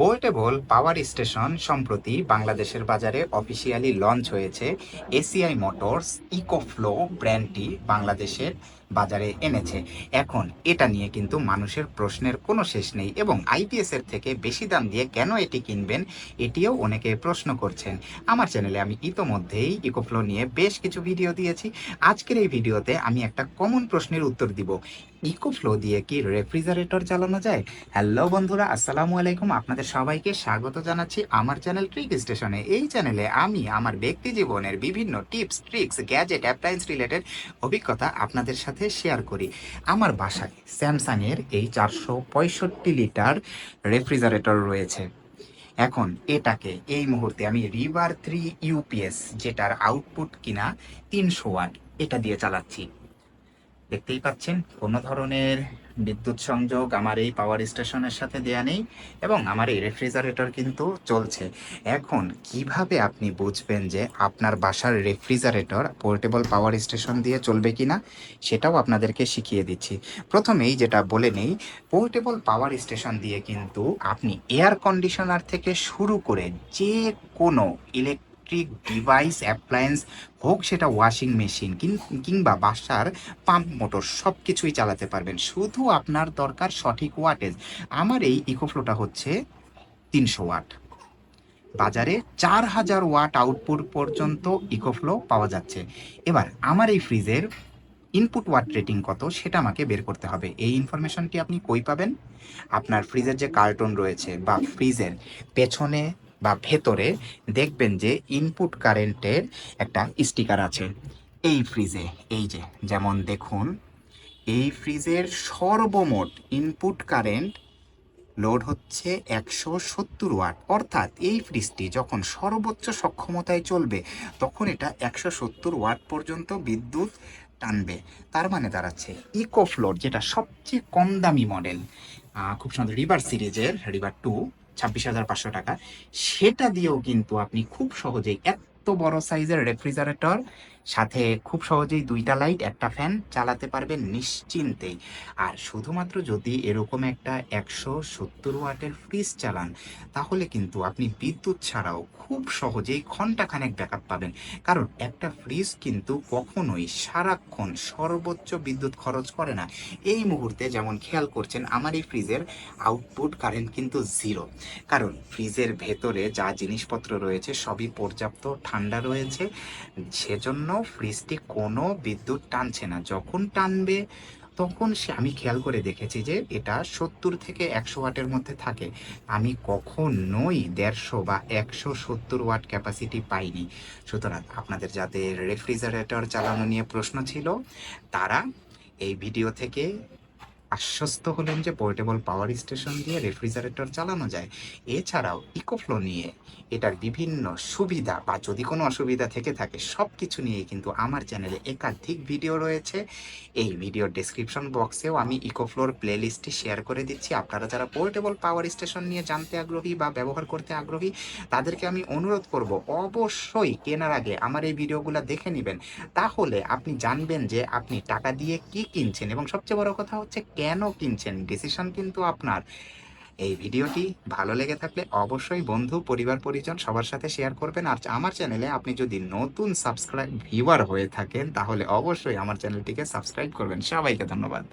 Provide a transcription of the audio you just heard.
Portable power station সম্প্রতি বাংলাদেশের বাজারে অফিসিয়ালি লঞ্চ হয়েছে এসিআই মোটরস ইকোফ্লো ব্র্যান্ডটি বাংলাদেশের বাজারে এনেছে। এখন এটা নিয়ে কিন্তু মানুষের প্রশ্নের কোনো শেষ নেই এবং আইপিএস এর থেকে বেশি দাম দিয়ে কেন এটি কিনবেন এটিও অনেকে প্রশ্ন করছেন। আমার চ্যানেলে আমি ইতোমধ্যেই ইকোফ্লো নিয়ে বেশ কিছু ভিডিও দিয়েছি। আজকের এই ভিডিওতে আমি একটা কমন প্রশ্নের উত্তর দিব। ইকোফ্লো দিয়ে কি রেফ্রিজারেটর চালানো যায়? হ্যালো বন্ধুরা, আসসালামু আলাইকুম। আপনাদের সবাইকে স্বাগত জানাচ্ছি আমার চ্যানেল ট্রিক স্টেশনে এই চ্যানেলে আমি আমার ব্যক্তি জীবনের বিভিন্ন tips, tricks, gadget, appliance related অভিজ্ঞতা আপনাদের সাথে শেয়ার করি। আমার বাসায় স্যামসাংয়ের এই চারশো পঁয়ষট্টি লিটার রেফ্রিজারেটর রয়েছে। এখন এটাকে এই মুহূর্তে আমি রিভার থ্রি ইউপিএস যেটার আউটপুট কিনা তিনশো ওয়াট, এটা দিয়ে চালাচ্ছি। দেখতেই পাচ্ছেন, কোনো ধরনের বিদ্যুৎ সংযোগ আমার এই পাওয়ার স্টেশনের সাথে দেয়া নেই এবং আমার এই রেফ্রিজারেটর কিন্তু চলছে। এখন কীভাবে আপনি বুঝবেন যে আপনার বাসার রেফ্রিজারেটর পোর্টেবল পাওয়ার স্টেশন দিয়ে চলবে কিনা? সেটাও আপনাদেরকে শিখিয়ে দিচ্ছি। প্রথমেই যেটা বলে নেই পোর্টেবল পাওয়ার স্টেশন দিয়ে কিন্তু আপনি এয়ার কন্ডিশনার থেকে শুরু করে যে কোনো ইলেকট্রিক ডিভাইস অ্যাপ্লায়েন্স হোক সেটা ওয়াশিং মেশিন কিংবা বাসার পাম্প মোটর সব কিছুই চালাতে পারবেন। শুধু আপনার দরকার সঠিক ওয়াটেজ আমার এই ইকোফ্লোটা হচ্ছে তিনশো ওয়াট বাজারে চার হাজার ওয়াট আউটপুট পর্যন্ত ইকোফ্লো পাওয়া যাচ্ছে। এবার আমার এই ফ্রিজের ইনপুট ওয়াট রেটিং কত সেটা আমাকে বের করতে হবে। এই ইনফরমেশনটি আপনি কই পাবেন? আপনার ফ্রিজের যে কার্টন রয়েছে বা ফ্রিজের পেছনে বা ভেতরে দেখবেন যে ইনপুট কারেন্টের একটা স্টিকার আছে। এই ফ্রিজে এই যে, যেমন দেখুন, এই ফ্রিজের সর্বমোট ইনপুট কারেন্ট লোড হচ্ছে একশো সত্তর ওয়াট অর্থাৎ এই ফ্রিজটি যখন সর্বোচ্চ সক্ষমতায় চলবে, তখন এটা একশো সত্তর ওয়াট পর্যন্ত বিদ্যুৎ টানবে। তার মানে দাঁড়াচ্ছে ইকোফ্লোর যেটা সবচেয়ে কম দামি মডেল খুব সুন্দর রিভার সিরিজের রিভার টু ছাব্বিশ হাজার পাঁচশো টাকা। সেটা দিয়েও কিন্তু আপনি খুব সহজেই এত বড় সাইজের রেফ্রিজারেটর সাথে খুব সহজেই দুইটা লাইট একটা ফ্যান চালাতে পারবেন নিশ্চিন্তেই। আর শুধুমাত্র যদি এরকম একটা একশো সত্তর ওয়াটের ফ্রিজ চালান, তাহলে কিন্তু আপনি বিদ্যুৎ ছাড়াও খুব সহজেই ঘন্টাখানেক ব্যাকআপ পাবেন। কারণ একটা ফ্রিজ কিন্তু কখনোই সারাক্ষণ সর্বোচ্চ বিদ্যুৎ খরচ করে না। এই মুহূর্তে যেমন খেয়াল করছেন, আমার এই ফ্রিজের আউটপুট কারেন্ট কিন্তু জিরো কারণ ফ্রিজের ভেতরে যা জিনিসপত্র রয়েছে, সবই পর্যাপ্ত ঠান্ডা রয়েছে। সেজন্য ফ্রিজটি কোনো বিদ্যুৎ টানছে না। যখন টানবে, তখন সে, আমি খেয়াল করে দেখেছি যে এটা সত্তর থেকে একশো ওয়াটের মধ্যে থাকে। আমি কখনোই দেড়শো বা একশো সত্তর ওয়াট ক্যাপাসিটি পাইনি। সুতরাং আপনাদের যাদের রেফ্রিজারেটর চালানো নিয়ে প্রশ্ন ছিল, তারা এই ভিডিও থেকে আশ্বস্ত হলেন যে পোর্টেবল পাওয়ার স্টেশন দিয়ে রেফ্রিজারেটর চালানো যায়। এছাড়াও ইকোফ্লো নিয়ে এটার বিভিন্ন সুবিধা বা যদি কোনো অসুবিধা থেকে থাকে সব কিছু নিয়ে কিন্তু আমার চ্যানেলে একাধিক ভিডিও রয়েছে। এই ভিডিওর ডেসক্রিপশন বক্সেও আমি ইকোফ্লোর প্লেলিস্টটি শেয়ার করে দিচ্ছি। আপনারা যারা পোর্টেবল পাওয়ার স্টেশন নিয়ে জানতে আগ্রহী বা ব্যবহার করতে আগ্রহী, তাদেরকে আমি অনুরোধ করব অবশ্যই কেনার আগে আমার এই ভিডিওগুলো দেখে নেবেন। তাহলে আপনি জানবেন যে আপনি টাকা দিয়ে কি কিনছেন এবং সবচেয়ে বড় কথা হচ্ছে কেন কিনছেন? ডিসিশন কিন্তু আপনার। এই ভিডিওটি ভালো লেগে থাকলে অবশ্যই বন্ধু, পরিবার, পরিজন সবার সাথে শেয়ার করবেন। আর আমার চ্যানেলে আপনি যদি নতুন সাবস্ক্রাইব ভিউয়ার হয়ে থাকেন, তাহলে অবশ্যই আমার চ্যানেলটিকে সাবস্ক্রাইব করবেন। সবাইকে ধন্যবাদ।